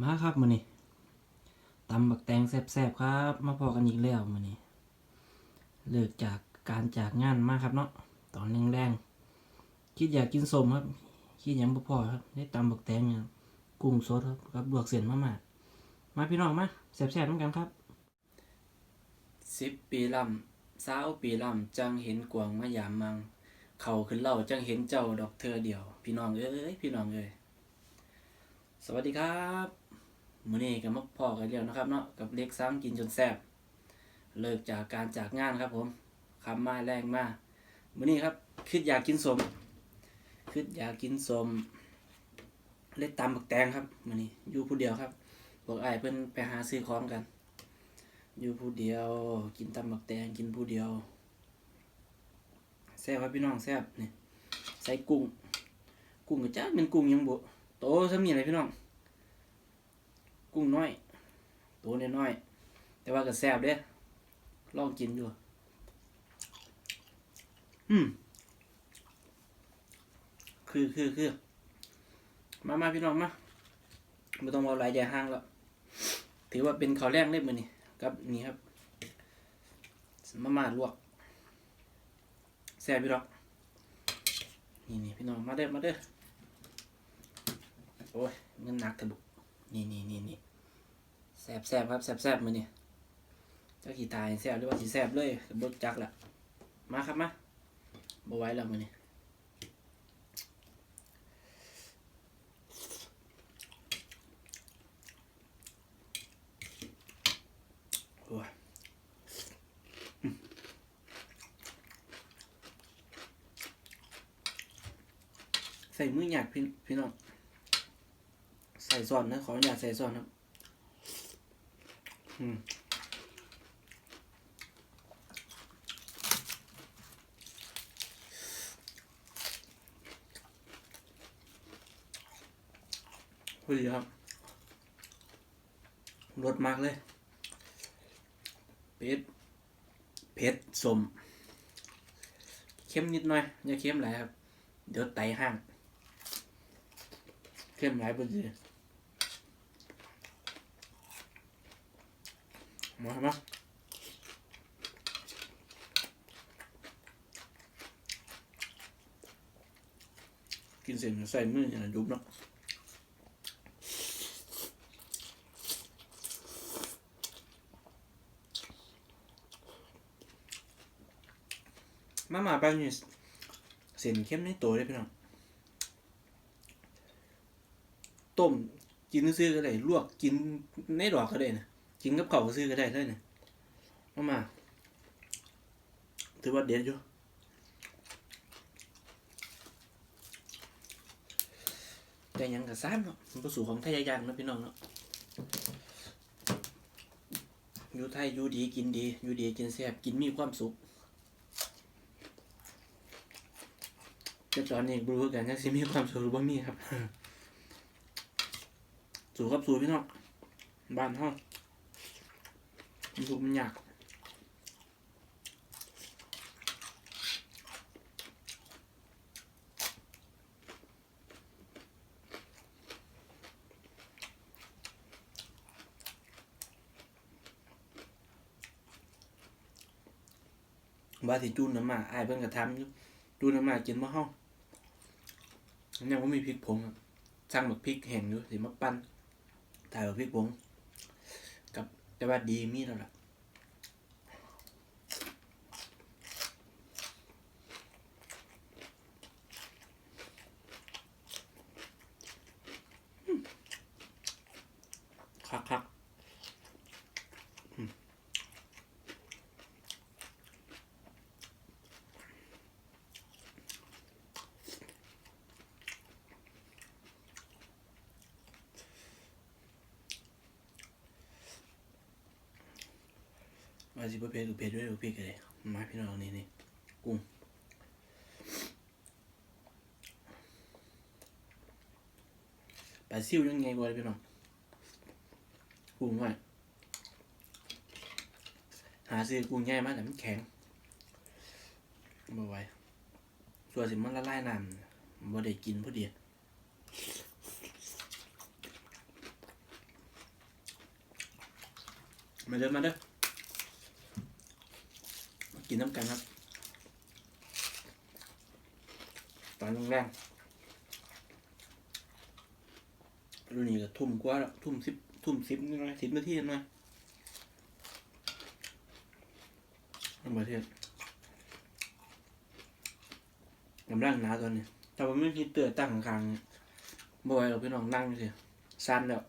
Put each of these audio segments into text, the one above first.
มาครับมื้อนี้ตำบักแตงแซ่บๆครับ มาพอกันอีกแล้วมื้อนี้เลิกจากการจากงานมาครับเนาะตอนแรงๆคิดอยากกินสมครับ คิดหยังบ่พอครับได้ตำบักแตงเนี่ยกุ้งสดครับกับลวกเส้นมาม่ามาพี่น้องมาแซ่บๆนกันครับสิบปีลำสาวปีลำจังเห็นกวางมายามมัง เขาขึ้นเล่าจังเห็นเจ้าดอกเธอเดียว พี่น้องเอ้ยพี่น้องเอ้ยสวัสดีครับ มื้อนี้ก็มาพอกันแล้วนะครับเนาะกับเล็กซ้ำกินจนแซ่บเลิกจากการจากงานครับผมคำมาแรงมากมื้อนี้ครับคิดอยากกินสมคิดอยากกินสมเล็ดตำบักแตงครับมื้อนี้อยู่ผู้เดียวครับบอกไอ้เพิ่นไปหาซื้อของกัน อยู่ผู้เดียว กินตำบักแตงกินผู้เดียวแซ่บครับพี่น้องแซ่บนี่ใส่กุ้ง กุ้งก็จักเป็นกุ้งยังบ่โตซำนี่เลยพี่น้อง กุ้งน้อยโตน้อยๆแต่ว่าก็แซ่บเด้ลองกินอยู่อืมคือคือคือมามาพี่น้องมาไม่ต้องเอาหลายใหญ่ห้างแล้ว ถือว่าเป็นข้าวแรกเล่มมือนี่ครับนี่ครับ มามาลวกแซ่บพี่น้องนี่นี่พี่น้องมาเด้อมาเด้อโอ้ยเงินหนักกระบุก นี่นี่นี่นี่แสบแสบครับแสบแสบมือนี่ยเจ้าขี่ตายแสบหรือว่าสีแสบเลยกับดจักแหละมาครับมาบไหว้แล้วมือนี่โอ้ยใส่มือหยาดพี่พี่น้อง ใส่ซอนนะขออนุญาตใส่ซอนครับอืมพอดีครับรสมากเลยเผ็ดเผ็ดสมเข้มนิดหน่อย อย่าเข้มหลายครับ เดี๋ยวไตห้างเข้มหลายบนสิ มาครับมากินเสร็จใส่มืออย่างนั้นยุบเนาะมามาแป้งนี่เส้นเข้มในตัวเลยพี่น้องต้มกินซื้อก็ได้ลวกกินในดอกก็ได้นะ กินกับข้าก็ซื้อก็ได้เลยนะมามาถือว่าเด็ดอยู่แต่ยังกับซ่านเนาะมันก็สู่ของไทยยางนะพี่น้องเนาะอยู่ไทยอยู่ดีกินดีอยู่ดีกินแซ่บกินมีความสุขแต่ตอนนี้บรู้กันยังสิมีความสุขหรือบ่มีครับ สู่ครับสู่พี่น้องบ้านห้อง มันถูมันอยากว่าสิจูนน้ำมาอายเพิ่นกระทำจูนน้ำมากินมะห้องยังว่ามีพริกผงครับสั่งแบบพริกแห้งอยู่สิมาปั้นถ่ายกับพริกผง แต่ว่าดีมีแล้วล่ะ ว่าสิบ่เผ็ดเผ็ดด้วยหรือเผ็ดกันเลยมาพี่น้องนี่นี่กุ้งปลาซิวยังไงกว่าเลยพี่น้องกุ้งไว้หาซื้อกุ้งง่ายมากแต่มันแข็งบ่ไหวส่วนสิมันละลายน้ำบ่ได้กินพอดีมาเด้อมาเด้อ กินน้ำกันครับ ตอนแรงรุ่นนี้ก็ทุ่มกว่าทุ่มสิบทุ่มสิบนิดหน่อยสิบนาทีนิดหน่อยน้ำประเทศกำลังหนาตอนนี้ แต่ว่าไม่มีเตือตั้งข้างๆบ่อยเราพี่น้องนั่งสิสั้นแล้ว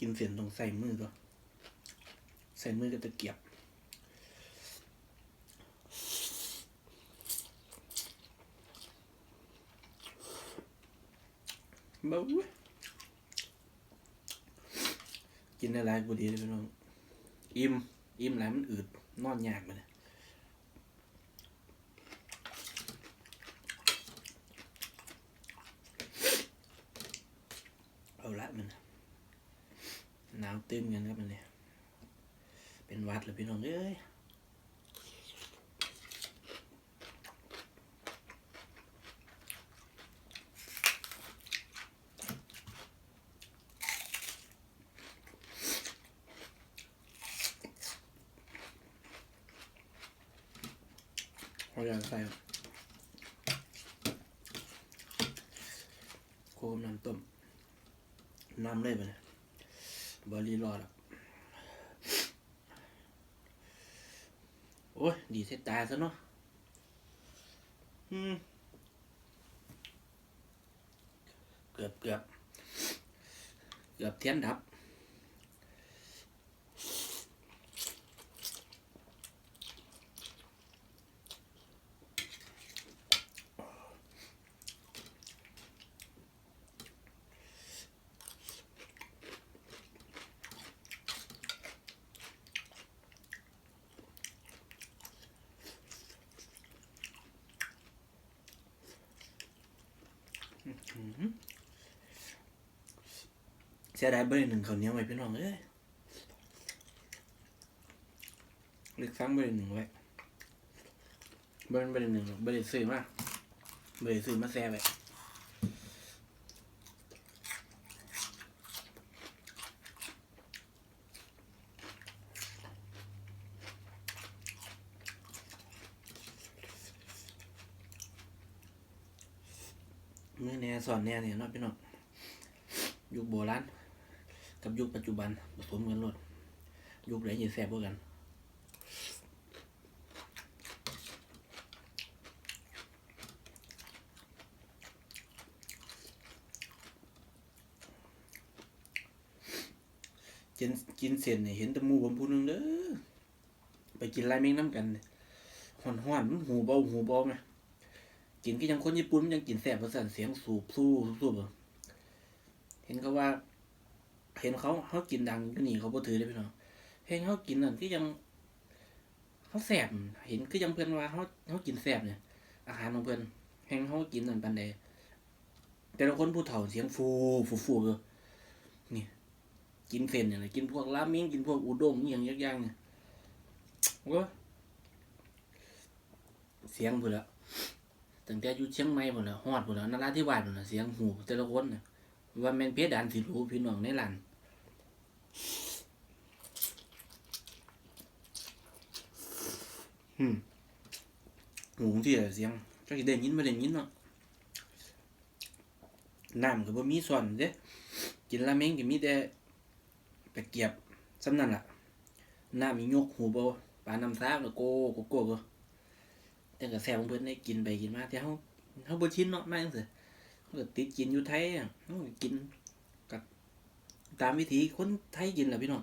กินเสียนตรงใส่มือตัวใส่มือกับตะเกียบบ้ากินอะไรกูดีเลยพี่น้อง อิ่ม อิ่มแล้วมันอืด นอนยากมาเลยเอาละมัน หนาวตึมกันครับมันเนี่ยเป็นวัดหรือพี่น้องเอ้ย เอาอย่างใส่ครับโคมน้ำต้ม น้ำเลยไปเลยบอรีรอดอะ โอ้ย ดีเสย ตาซะเนาะอืมเกือบเกือบเกือบเทียนดับ เสียดายบริหนึ่งเขาเนี้ยไว้พี่น้องเอ้ยเลือกซ้ำบริหนึ่งไว้บริบริหนึ่งหรอกบริซื้อมาบริซื้อมาแซ่ไว้มือแน่สอนแน่เนี่ยเนาะพี่น้องยุคโบราณ กับยุคปัจจุบันผสมกันหมดยุคไหนจะแซ่บกว่ากันกินกินเส้นเนี่ยเห็นต่หมูผมพูดนึงเด้อไปกินไรเม้งน้ำกันห่อนห่อนมันหูเบาหูเบาไหมกินก็ยังคนญี่ปุ่นมันยังกินแซ่บเพระสั่นเสียงสูบสู้สูบๆอะเห็นเขาว่า เห็นเขาเขากินดังก็หนีเขาบ่ถือเลยพี่น้องเห็นเขากินนั่นก็ยังเขาแสบเห็นก็ยังเพื่อนว่าเขาเขากินแสบเนี่ย อาหารของเพื่อนเห็นเขากินนั่นปันใดแต่ละคนผู้เฒ่าเสียงฟูฟูฟูก็นี่กินเส้นเนี่ยกินพวกราเมงกินพวกอุด้งอย่างย่างเนี่ยโอ้ยเสียงพุ่นละตั้งแต่อยู่เชียงใหม่พุ่นละฮอดพุ่นละนราธิวาสพุ่นละเสียงหูแต่ละคนเนี่ย ว่าแม่นเพชรดันสิรู้พี่น้องในหลันอืมหูที่เสียงจักสิได้ยินบ่ได้ยินเนาะน้ำก็บ่มีส่วนเด้กินราเมงก็มีแต่ตะเกียบสำนั่นล่ะน้ำมียกหูบ่ปลาน้ำซาก็โกโกโกก็แต่ก็แซ่บของเพิ่นได้กินไปกินมาแต่เฮาเฮาบ่ชินเนาะมาจังซี่เขาก็ ติดกินอยู่ไทยอะกินกับตามวิธีคนไทยกินแหละพี่น้อง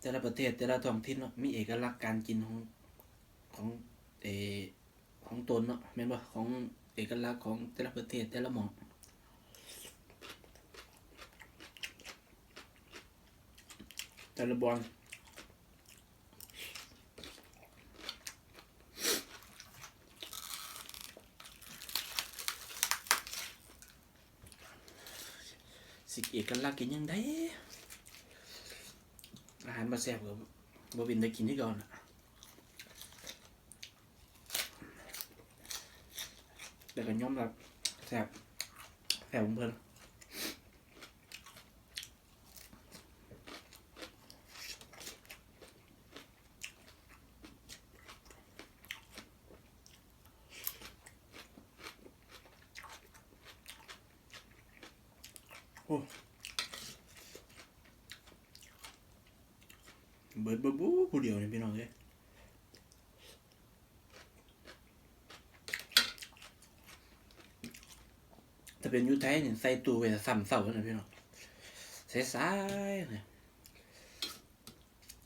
แต่ละประเทศแต่ละท้องถิ่นเนาะมีเอกลักษณ์การกินของของเออของตนเนาะแม่นบ่ของเอกลักษณ์ของแต่ละประเทศแต่ละหม่อง แต่ละบอลสิเอกลักษณ์กินยังได้อาหารมาแซ่บกับบวินได้กินที่ก่อนอะแต่ก็ย่อมรับแซ่บแซ่บของเพิ่นโอ้เบิ ดบบูผู้เดียวนี่พี่น้องเลยถ้าเป็นอยูไทยเนี่ยใส่ตู้ไว้ซ้ำเสาเลยนะพี่น้องใส่ซ้ายเนี่ย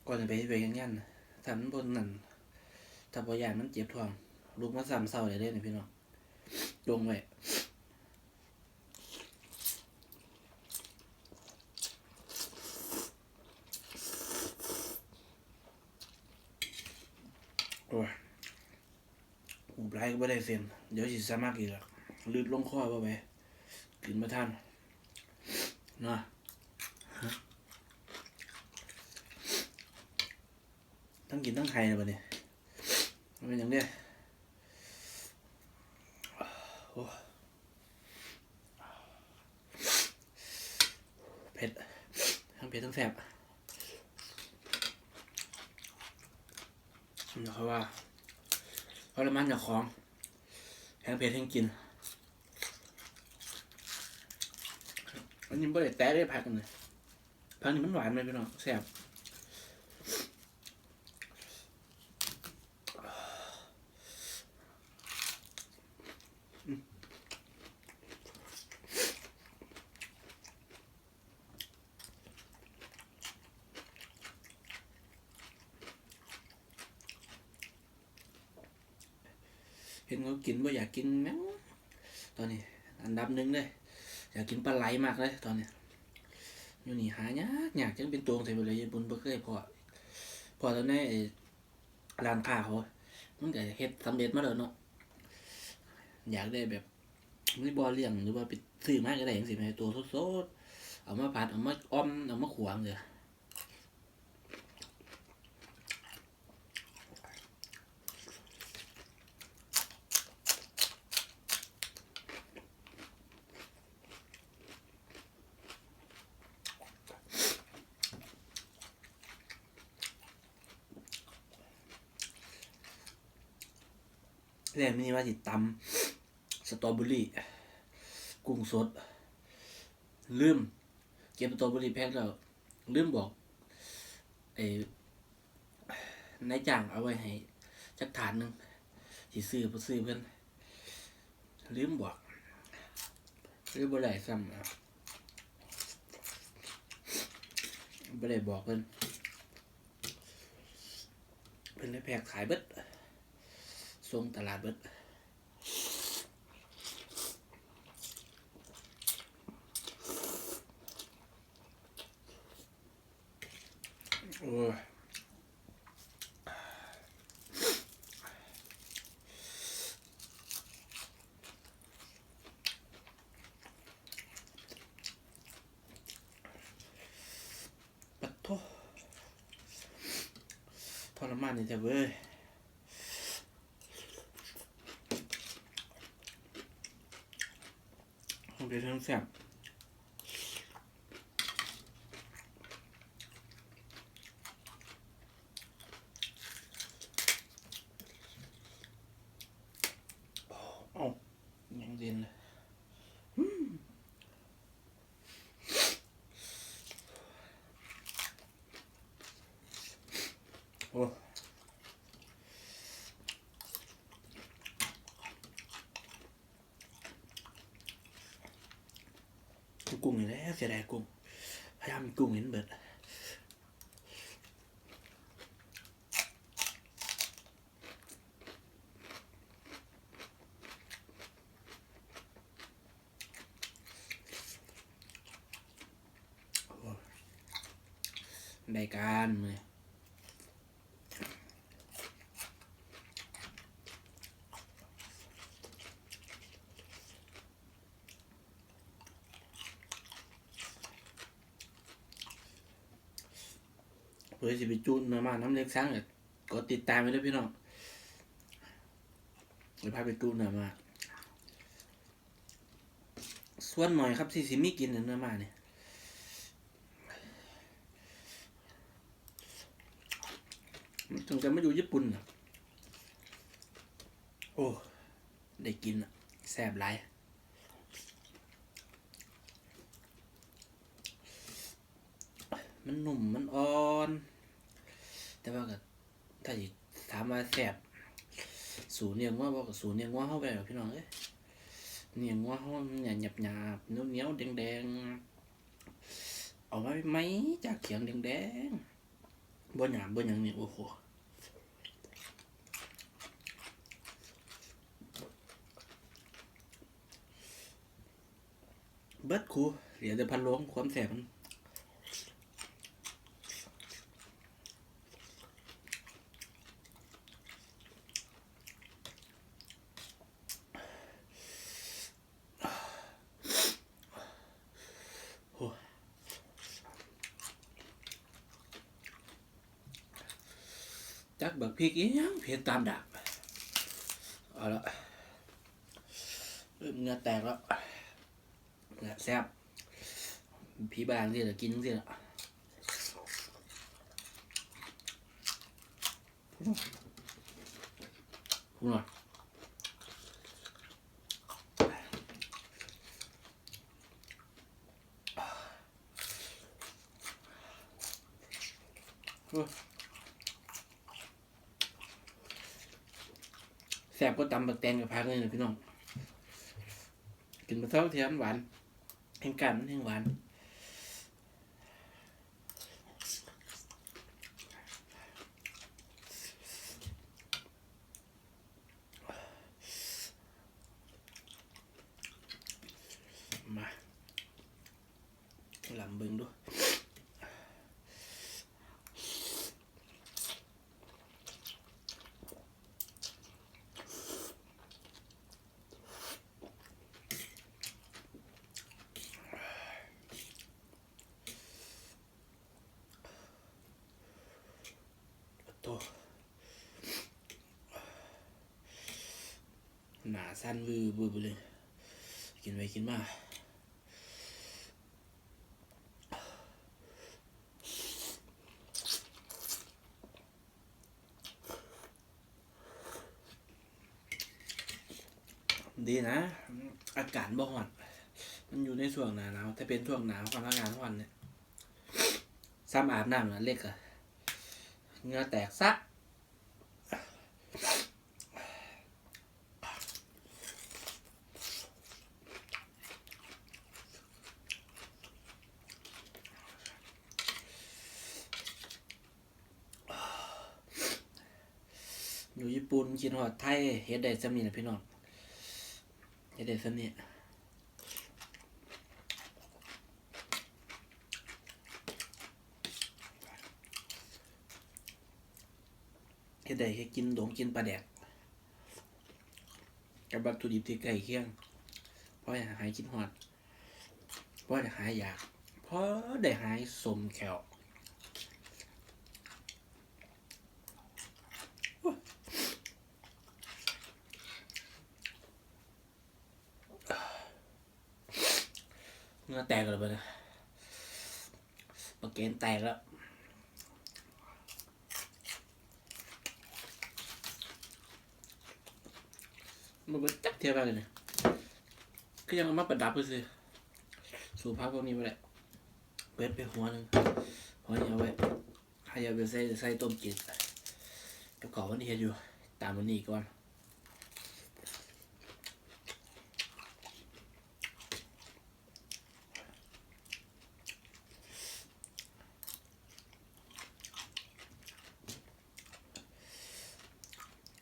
ก่อนจะไปไปกันยันทำบนนั่นถ้าพอยานมันเจ็บท้องลูกมาซ้ำเสาเลยเด้เนี่ยพี่น้องลงไว้ โอ้ย หูปลายก็ไม่ได้เซ็น เดี๋ยวสิสามารถอีกแล้วลืดลงคอบ่ไปกินมาท่านเนาะทั้งกินทั้งไห้เลยบัดนี้มันเป็นอย่างเนี้ยเผ็ดทั้งเผ็ดทั้งแสบเดี๋ยวเขาว่า พราะละมันจากของแห้งเผ็ดแห้งกิน อันนี้ไม่ได้แตะได้พักกันเลยพักนี้มันหวานเลยพี่น้องแซ่บอืมเห็นเขา กินว่าอยากกินแม่งตอนนี้ อันดับหนึ่งเลยอยากกินปลาไหลมากเลย ตอนนี้ยอยู่นี่หายากอยากจังเป็นตัวใส่ไปเลยบุญบ่เคยพอพอตอนนี้ร้านค้าเขามันก็เฮ็ดสำเร็จมาแล้วเนาะอยากได้แบบไม่บอเลี้ยงหรือว่าไปซื้อมาก็ได้จังซี่แม่ตัวสดๆเอามาผัดเอามาอ้อมเอามาขวางเลย แรกมีว่าสิตำสตรอเบอรี่ กุ้งสด ลืม เก็บสตรอเบอรี่แพ็คแล้ว ลืมบอกไอ้นายจ้างเอาไว้ให้ จักฐานหนึ่งสิซื้อบ่ซื้อเพิ่นลืมบอกลืมบ่ได้ซ้ำอะบ่ได้บอกเพิ่นเพิ่นเลยแพ็คขายเบิด ส่งตลาดเบิดโอ้ยปัดโททรมานนี่แต่เว้ย ของเดือดทั้งแซ่บเอ้ายังเด่นเลยอืมโอ้ กุ้งนี่แหละเสียดายกุ้งพยายามมีกุ้งเห็นเบิดโอ้ได้การเลย พื่อสิไปจูนมามาน้ำเล็กช้างเนี่ยก็ติดตามไปด้วยพี่น้องไปพาไปจูนหน่อยมาส่วนหน่อยครับที่สิมีกินเนื้อมาเนี่ยมันถึงจะมาอยู่ญี่ปุ่นนะโอ้ ได้กินอะแซ่บหลายมันหนุ่มมันอ่อน แต่ว่าก็ถ้าสิถามว่าแซบสูเนียงว่าบอกกับสูเนียงว่าเข้าไปหรอพี่น้องเอ้ยเนียงว่าเขาหยาบหยาบหยาบเนียวเนียวแดงแดงๆเอาไว้ไหมจากเขียงแดงแดงบ่หยาบบ่หยังนี่โอ้โหเบิดครูเหลือแต่พันโลงความแสบมัน ริกอีหยังเผ็ดตามดาบเอาละเนื้อแตกแล้วเนื้อแซ่บพี่บางที่จะกินสิละพูดหน่อยแซ่ บก็ตำบักแตงกับพักเลยนะพี่น้อง กินมาเท่าเทียมหวานแห่งกันมันแห่งหวาน มาลำเบิงดู โต หนาสั้นวือบือไปเลย กินไปกินมาดีนะ อากาศบ่ฮ้อนมันอยู่ในช่วงหนาหนาวถ้าเป็นช่วงหนาวความอากาศร้อนเนี่ยซ้ำอาบน้ำนะเล็กอะเงือแตกซัก อยู่ญี่ปุ่ นกินหอดไทยเฮ็ดได้ซำนี้นะพี่น้องเฮ็ดได้ซำนี้เฮ็ดได้แค่กินดงกินปลาแดกกับวัตถุดิบที่ใกล้เคียงเพราะอยากหายกินหอดเพราะอยากหายอยากเพราะได้หายสมแขว เหงื่อแตกเลยปะเนี่ยปากเกนแตกแล้วมันเป็นจักเทียบกันเลยเนี่ยคือยังเอามาประดับไปสิสูบพักพวกนี้ไปแหละเปิดไปหัวหนึ่งหัวนี้เอาไว้ให้เอากไปใส่ใส่ต้มจืดกับกอบวันนี้อยู่ ตามวันนี้ก่อน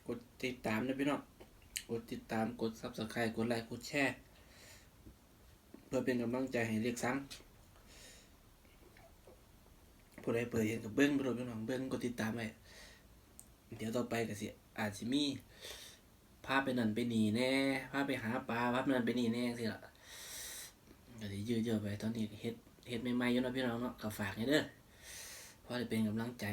กด ตามนะพี่น้อง กดติดตาม กดซับสไครต์กดไลค์ กดแชร์ เพื่อเป็นกำลังใจให้เรียกซ้ำผู้ใดเปิดเห็นกับเบิ้งไปโดพี่น้องเบิ้งกดติดตามไว้เดี๋ยวต่อไปก็สิอาจสิมีพาไปนั่นไปนี่แน่พาไปหาปลาพาไปนั่นไปนี่แน่สิล่ะก็สิยืดเยอะไปตอนนี้เฮ็ดเฮ็ดใหม่ๆอยู่เนะพี่น้องเนาะก็ฝากให้เด้อเพราะจะเป็นกำลังใจ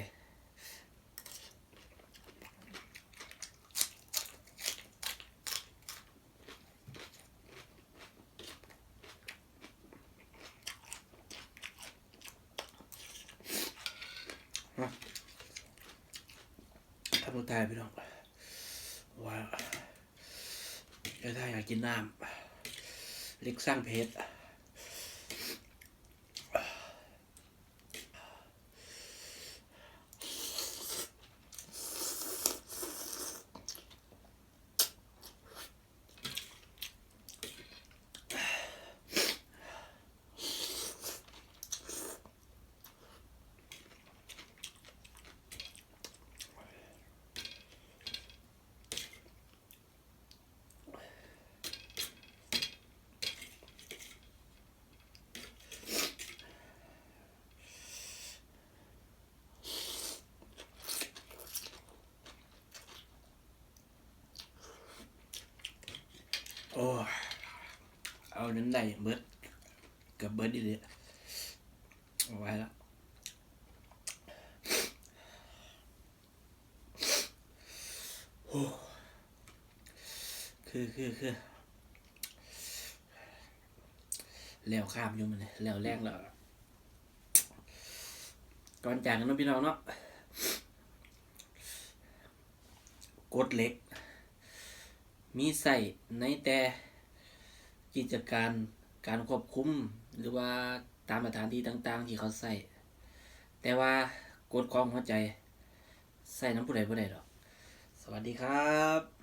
ทำ ตายพี่น้องว่าถ้อยากกินน้ำเล็กสร้างเพชรโอ้านั้นได้เบิร์ดกับเบิร์ดดีเลยเอาไว้แล้วคือคือคือแล้วข้ามอยู่มันเลยแล้วแรงแล้วก่อนจากกันนะพี่น้องเนาะกดเหล็ก มีใส่ในแต่ กิจการการควบคุมหรือว่าตามสถานที่ต่างๆ ที่เขาใส่แต่ว่ากดของหัวใจใส่น้ำผู้ใดผู้ใดหรอก สวัสดีครับ